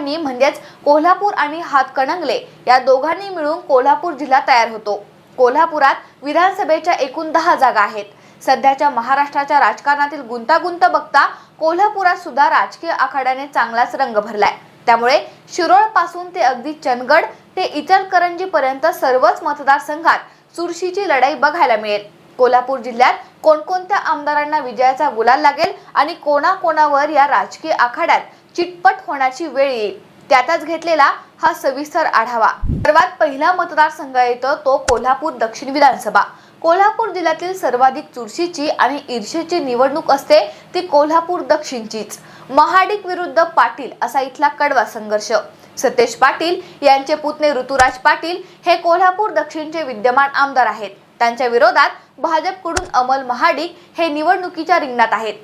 दोघांनी म्हणजेच कोल्हापूर आणि हातकणंगले या दोघांनी मिळून कोल्हापूर जिल्हा तयार होतो. कोल्हापुरात विधानसभेच्या एकूण दहा जागा आहेत. सध्याच्या महाराष्ट्राच्या राजकारणातील गुंतागुंत बघता कोल्हापुरात सुद्धा राजकीय आखाड्याने चांगलाच रंग भरलाय. त्यामुळे शिरोळपासून ते अगदी चंदगड ते इचलकरंजी पर्यंत सर्वच मतदारसंघात चुरशीची लढाई बघायला मिळेल. कोल्हापूर जिल्ह्यात कोणकोणत्या आमदारांना विजयाचा गुलाल लागेल आणि कोणाकोणावर या राजकीय आखाड्यात चिटपट होण्याची वेळ येईल. त्यातच घेतलेला हा सविस्तर आढावा. सर्वात पहिला मतदारसंघ येतो तो कोल्हापूर दक्षिण विधानसभा. कोल्हापूर जिल्ह्यातील सर्वाधिक चुरशीची आणि ईर्षेची निवडणूक असते ती कोल्हापूर दक्षिणचीच. महाडिक विरुद्ध पाटील असा इथला कडवा संघर्ष. सतेज पाटील यांचे पुतणे ऋतुराज पाटील हे कोल्हापूर दक्षिणचे विद्यमान आमदार आहेत. त्यांच्या विरोधात भाजपकडून अमल महाडिक हे निवडणुकीच्या रिंगणात आहेत.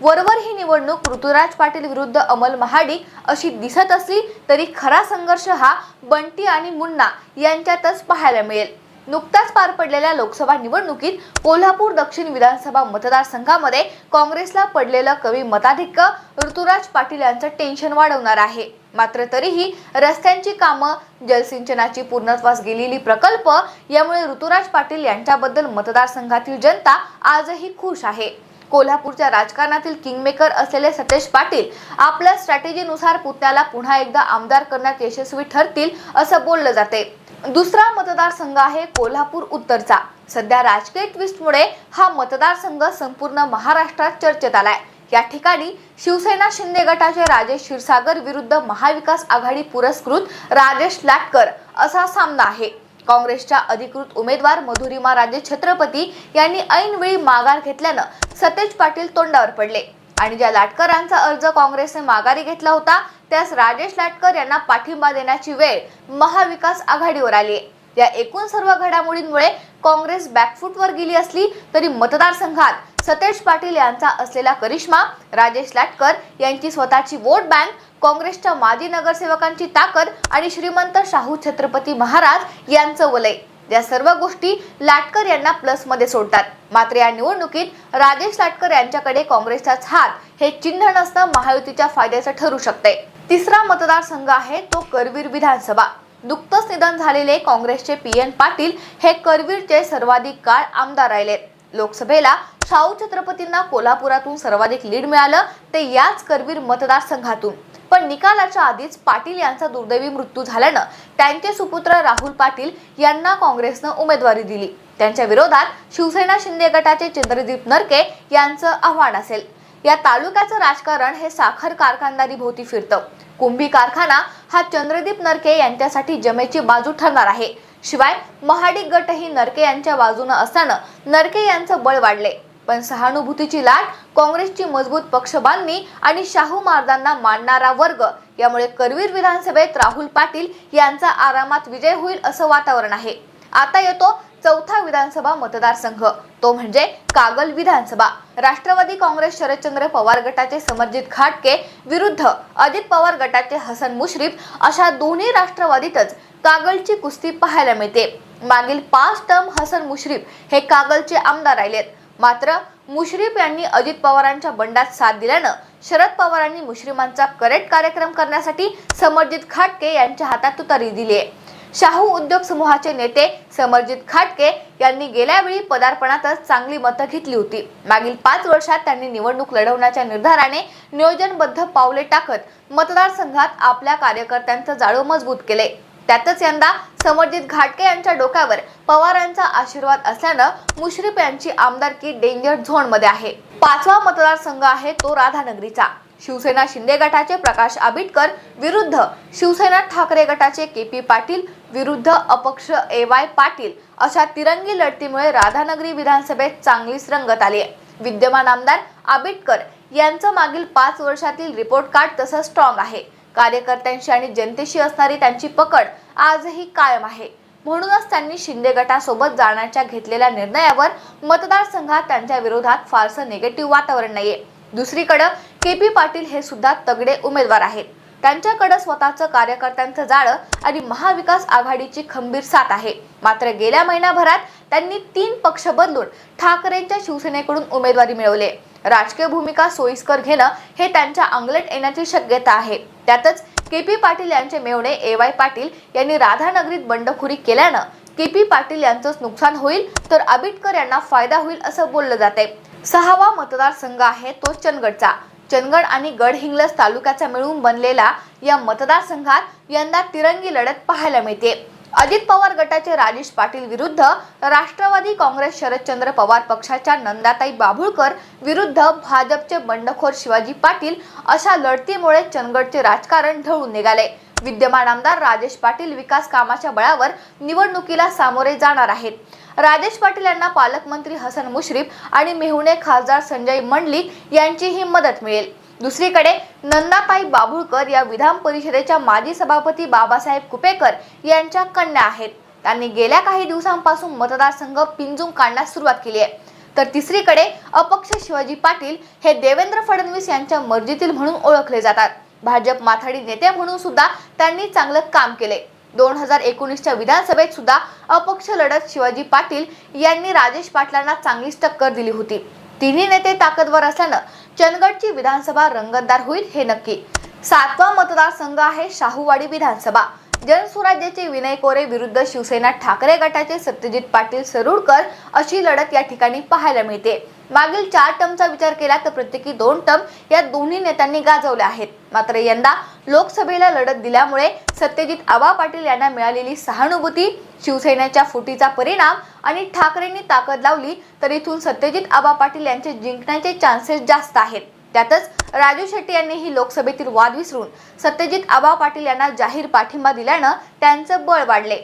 वरवर ही निवडणूक ऋतुराज पाटील विरुद्ध अमल महाडिक अशी दिसत असली तरी खरा संघर्ष हा बंटी आणि मुन्ना यांच्यातच पाहायला मिळेल. नुकताच पार पडलेल्या लोकसभा निवडणुकीत कोल्हापूर दक्षिण विधानसभा मतदारसंघामध्ये काँग्रेसला पडलेलं कवी मताधिक्य ऋतुराज पाटील यांचं टेन्शन वाढवणार आहे. मात्र तरीही रस्त्यांची कामं जलसिंचनाची पूर्णत्वास गेलेली प्रकल्प यामुळे ऋतुराज पाटील यांच्याबद्दल मतदारसंघातील जनता आजही खुश आहे. कोल्हापूरच्या राजकारणातील किंगमेकर असलेले सतेज पाटील आपल्या स्ट्रॅटेजीनुसार पुतण्याला पुन्हा एकदा आमदार करण्यात यशस्वी ठरतील असं बोललं जाते. दुसरा मतदारसंघ आहे कोल्हापूर उत्तरचा. सध्या राजकीय ट्विस्टमुळे हा मतदारसंघ संपूर्ण महाराष्ट्रात चर्चेत आलाय. या ठिकाणी शिवसेना शिंदे गटाचे राजेश क्षीरसागर विरुद्ध महाविकास आघाडी पुरस्कृत राजेश लाटकर असा सामना आहे. काँग्रेसच्या अधिकृत उमेदवार मधुरिमा राजे छत्रपती यांनी ऐनवेळी माघार घेतल्यानं सतेज पाटील तोंडावर पडले. आणि ज्या लाटकरांचा अर्ज काँग्रेसने माघारी घेतला होता त्यास राजेश लाटकर यांना पाठिंबा देण्याची वेळ महाविकास आघाडीवर आली. आहे या एकूण सर्व घडामोडींमुळे काँग्रेस बॅकफूटवर गेली असली तरी मतदारसंघात सतेज पाटील यांचा असलेला करिश्मा राजेश लाटकर यांची स्वतःची वोट बँक काँग्रेसच्या माजी नगरसेवकांची ताकद आणि श्रीमंत शाहू छत्रपती महाराज यांचं वलय. या सर्व गोष्टी लाटकर यांना प्लसमध्ये सोडतात. मात्र या निवडणुकीत राजेश लाटकर यांच्याकडे काँग्रेसचाच हात हे चिन्ह नसणं महायुतीच्या फायद्याचं ठरू शकते तिसरा मतदारसंघ आहे तो करवीर विधानसभा. नुकतंच निधन झालेले काँग्रेसचे पी एन पाटील हे करवीरचे सर्वाधिक काळ आमदार राहिले. लोकसभेला शाहू छत्रपतींना कोल्हापुरातून सर्वाधिक लीड मिळालं ते याच करवीर मतदारसंघातून. पण निकालाच्या आधीच पाटील यांचा दुर्दैवी मृत्यू झाल्यानं त्यांचे सुपुत्र राहुल पाटील यांना काँग्रेसनं उमेदवारी दिली. त्यांच्या विरोधात शिवसेना शिंदे गटाचे चंद्रदीप नरके यांचं आव्हान असेल. या तालुक्याचं राजकारण हे साखर कारखानदारी भोवती फिरतं. कुंभी कारखाना हा चंद्रदीप नरके यांच्यासाठी जमेची बाजू ठरणार आहे. शिवाय महाडिक गटही नरके यांच्या बाजूनं असताना नरके यांचं बळ वाढले. पण सहानुभूतीची लाट काँग्रेसची मजबूत पक्षबांधणी आणि शाहू मार्दांना मानणारा वर्ग. यामुळे करवीर विधानसभेत राहुल पाटील यांचा आरामात विजय होईल असं वातावरण आहे. आता येतो चौथा विधानसभा मतदारसंघ. तो म्हणजे कागल विधानसभा. राष्ट्रवादी काँग्रेस शरदचंद्र पवार गटाचे समरजित खाटके विरुद्ध अजित पवार गटाचे हसन मुश्रीफ अशा दोन्ही राष्ट्रवादीतच कागलची कुस्ती पाहायला मिळते. मागील पाच टर्म हसन मुश्रीफ हे कागलचे आमदार राहिलेत. मात्र मुश्रीफ यांनी अजित पवारांच्या बंडात साथ दिल्यानं शरद पवारांनी मुश्रीमांचा करेक्ट कार्यक्रम करण्यासाठी समरजित खाटके यांच्या हातात तुतारी दिली आहे शाहू उद्योग समूहाचे नेते समरजित खाटके यांनी गेल्या वेळी पदार्पणातच चांगली मतं घेतली होती. मागील पाच वर्षात त्यांनी निवडणूक लढवण्याच्या निर्धाराने नियोजनबद्ध पावले टाकत मतदारसंघात आपल्या कार्यकर्त्यांचं जाळं मजबूत केले. त्यातच यंदा समरजित घाटके यांच्या डोक्यावर पवारांचा आशीर्वाद असल्यानं मुश्रीफ यांची आमदारकी डेंजर झोनमध्ये आहे. पाचवा मतदारसंघ आहे तो राधानगरीचा. शिवसेना शिंदे गटाचे प्रकाश आबिटकर विरुद्ध शिवसेना ठाकरे गटाचे के पी पाटील विरुद्ध अपक्ष ए वाय पाटील अशा तिरंगी लढतीमुळे राधानगरी विधानसभेत चांगलीच रंगत आली आहे. विद्यमान आमदार आबिटकर यांचं मागील पाच वर्षातील रिपोर्ट कार्ड तसं स्ट्रॉंग आहे. कार्यकर्त्यांशी आणि जनतेशी असणारी त्यांची पकड आजही कायम आहे. म्हणूनच त्यांनी शिंदे गटासोबत जाण्याच्या घेतलेल्या निर्णयावर मतदारसंघात त्यांच्या विरोधात फारसं निगेटिव्ह वातावरण नाहीये. दुसरीकडं के पी पाटील हे सुद्धा तगडे उमेदवार आहेत. त्यांच्याकडे स्वतःचं कार्यकर्त्यांचं जाळं आणि महाविकास आघाडीची खंबीर साथ आहे. मात्र गेल्या महिनाभरात त्यांनी तीन पक्ष बदलून ठाकरेंच्या शिवसेनेकडून उमेदवारी मिळवली राजकीय भूमिका सोयीस्कर घेणं हे त्यांच्या अंगलट येण्याची शक्यता आहे. त्यातच के पी पाटील यांचे मेवणे ए वाय पाटील यांनी राधानगरीत बंडखोरी केल्यानं के पी पाटील यांचंच नुकसान होईल तर आबिटकर यांना फायदा होईल असं बोललं जाते सहावा मतदारसंघ आहे तो चंदगडचा. चंदगड आणि गडहिंग्लज तालुक्याचा मिळून बनलेला या मतदारसंघात यंदा तिरंगी लढत पाहायला मिळते. अजित पवार गटाचे राजेश पाटील विरुद्ध राष्ट्रवादी काँग्रेस शरदचंद्र पवार पक्षाच्या नंदाताई बाभुळकर विरुद्ध भाजपचे बंडखोर शिवाजी पाटील अशा लढतीमुळे चंदगडचे राजकारण ढळून निघाले. विद्यमान आमदार राजेश पाटील विकास कामाच्या बळावर निवडणुकीला सामोरे जाणार आहेत. राजेश पाटील यांना पालकमंत्री हसन मुश्रीफ आणि मेहुणे खासदार संजय मंडलिक यांचीही मदत मिळेल. दुसरीकडे नंदाताई बाभुळकर या विधान परिषदेच्या माजी सभापती बाबासाहेब कुपेकर यांच्या कन्या आहेत. त्यांनी गेल्या काही दिवसांपासून मतदारसंघ पिंजून काढण्यास सुरुवात केली आहे. तर तिसरीकडे अपक्ष शिवाजी पाटील हे देवेंद्र फडणवीस यांच्या मर्जीतील म्हणून ओळखले जातात. भाजप माथाडी नेते म्हणून सुद्धा त्यांनी चांगलं काम केले. दोन हजार एकोणीसच्या विधानसभेत सुद्धा अपक्ष लढत शिवाजी पाटील यांनी राजेश पाटलांना चांगलीच टक्कर दिली होती. तिन्ही नेते ताकदवर असल्यानं चंदगडची विधानसभा रंगतदार होईल हे नक्की. सातवा मतदारसंघ आहे शाहूवाडी विधानसभा. जनसुराज्याचे विनय कोरे विरुद्ध शिवसेना ठाकरे गटाचे सत्यजित पाटील सरुडकर अशी लढत या ठिकाणी पाहायला मिळते. मागील चार टर्मचा विचार केला तर प्रत्येकी दोन टर्म या दोन्ही नेत्यांनी गाजवले आहेत. मात्र यंदा लोकसभेला लढत दिल्यामुळे सत्यजित आबा पाटील यांना मिळालेली सहानुभूती शिवसेनेच्या फुटीचा परिणाम आणि ठाकरेंनी ताकद लावली तर इथून सत्यजित आबा पाटील यांचे जिंकण्याचे चान्सेस जास्त आहेत. त्यातच राजू शेट्टी यांनी ही लोकसभेतील वाद विसरून सत्यजित आबा पाटील यांना जाहीर पाठिंबा दिल्यानं त्यांचं बळ वाढले.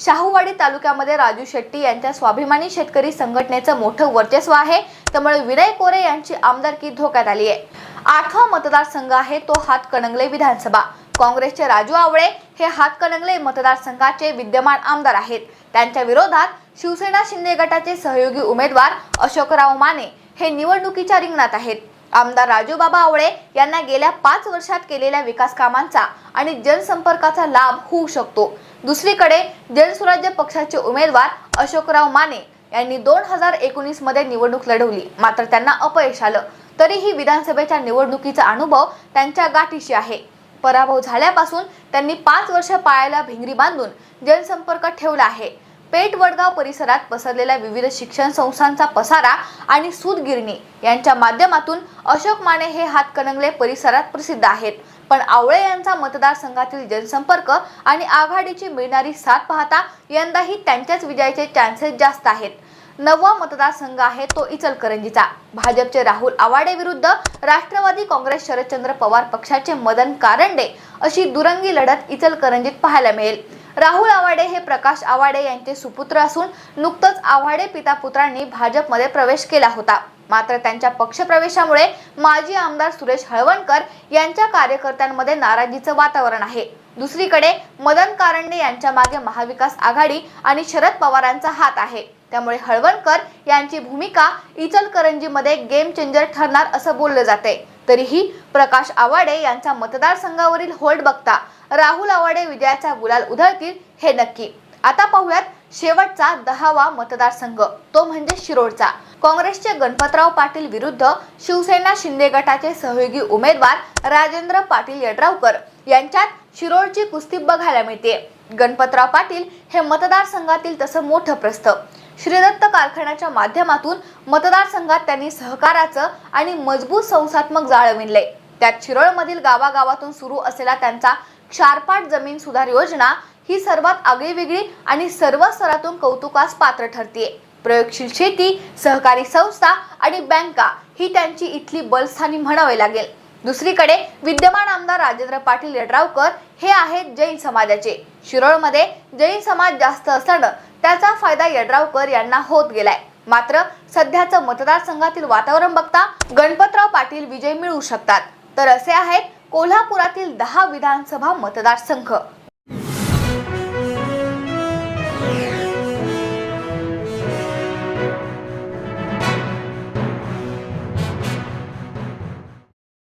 शाहूवाडी तालुक्यामध्ये राजू शेट्टी यांच्या स्वाभिमानी शेतकरी संघटनेचं मोठं वर्चस्व आहे. त्यामुळे विनय कोरे यांची आमदारकी धोक्यात आली आहे. आठवा मतदारसंघ आहे तो हातकणंगले विधानसभा. काँग्रेसचे राजू आवळे हे हातकणंगले मतदारसंघाचे विद्यमान आमदार आहेत. त्यांच्या विरोधात शिवसेना शिंदे गटाचे सहयोगी उमेदवार अशोकराव माने हे निवडणुकीच्या रिंगणात आहेत. आमदार राजूबाबा आवळे यांना गेल्या पाच वर्षात केलेल्या विकास कामांचा आणि जनसंपर्काचा लाभ होऊ शकतो. दुसरीकडे जनसुराज्य पक्षाचे उमेदवार अशोकराव माने यांनी दोन हजार एकोणीसमध्ये निवडणूक लढवली. मात्र त्यांना अपयश आलं. तरीही विधानसभेच्या निवडणुकीचा अनुभव त्यांच्या गाठीशी आहे. पराभव झाल्यापासून त्यांनी पाच वर्ष पायाला भिंगरी बांधून जनसंपर्क ठेवला आहे. पेठ वडगाव परिसरात पसरलेल्या विविध शिक्षण संस्थांचा पसारा आणि सूतगिरणी यांच्या माध्यमातून अशोक माने हे हातकणंगले परिसरात प्रसिद्ध आहेत. पण आवळे यांचा मतदारसंघातील जनसंपर्क आणि आघाडीची मिळणारी साथ पाहता यंदाही त्यांच्याच विजयाचे चान्सेस जास्त आहेत. नववा मतदारसंघ आहे तो इचलकरंजीचा. भाजपचे राहुल आवाडे विरुद्ध राष्ट्रवादी काँग्रेस शरदचंद्र पवार पक्षाचे मदन कारंडे अशी दुरंगी लढत इचलकरंजीत पाहायला मिळेल. राहुल आवाडे हे प्रकाश आवाडे यांचे सुपुत्र असून नुकतंच आव्हाडे पिता पुत्रांनी भाजपमध्ये प्रवेश केला होता. मात्र त्यांच्या पक्षप्रवेशामुळे माजी आमदार सुरेश हळवणकर यांच्या कार्यकर्त्यांमध्ये नाराजीचं वातावरण आहे. दुसरीकडे मदन कारंडे यांच्या मागे महाविकास आघाडी आणि शरद पवारांचा हात आहे. त्यामुळे हळवणकर यांची भूमिका इचलकरंजीमध्ये गेम चेंजर ठरणार असं बोललं जाते तरीही प्रकाश आवाडे यांचा मतदारसंघावरील होल्ड बघता राहुल आवाडे विजयाचा गुलाल उधळतील हे नक्की. आता पाहूयात शेवटचा दहावा मतदारसंघ तो म्हणजे शिरोडचा काँग्रेसचे गणपतराव पाटील विरुद्ध शिवसेना शिंदे गटाचे सहयोगी उमेदवार राजेंद्र पाटील यड्रावकर यांच्यात शिरोडची कुस्ती बघायला मिळते. गणपतराव पाटील हे मतदारसंघातील तसं मोठं प्रस्थ. श्रीदत्त कारखान्याच्या माध्यमातून मतदारसंघात त्यांनी सहकाराचं आणि मजबूत संस्थात्मक जाळं विणले. त्यात शिरोळमधील गावागावातून सुरू असलेला त्यांचा क्षारपाट जमीन सुधार योजना ही सर्वात आगळीवेगळी आणि सर्व स्तरातून कौतुकास पात्र ठरतीये. प्रयोगशील शेती सहकारी संस्था आणि बँका ही त्यांची इथली बलस्थानी म्हणावे लागेल. दुसरीकडे विद्यमान आमदार राजेंद्र पाटील यड्रावकर हे आहेत जैन समाजाचे. शिरोळमध्ये जैन समाज जास्त असल्यानं त्याचा फायदा यड्रावकर यांना होत गेलाय. मात्र सध्याचं मतदारसंघातील वातावरण बघता गणपतराव पाटील विजय मिळवू शकतात. तर असे आहेत कोल्हापुरातील दहा विधानसभा मतदारसंघ.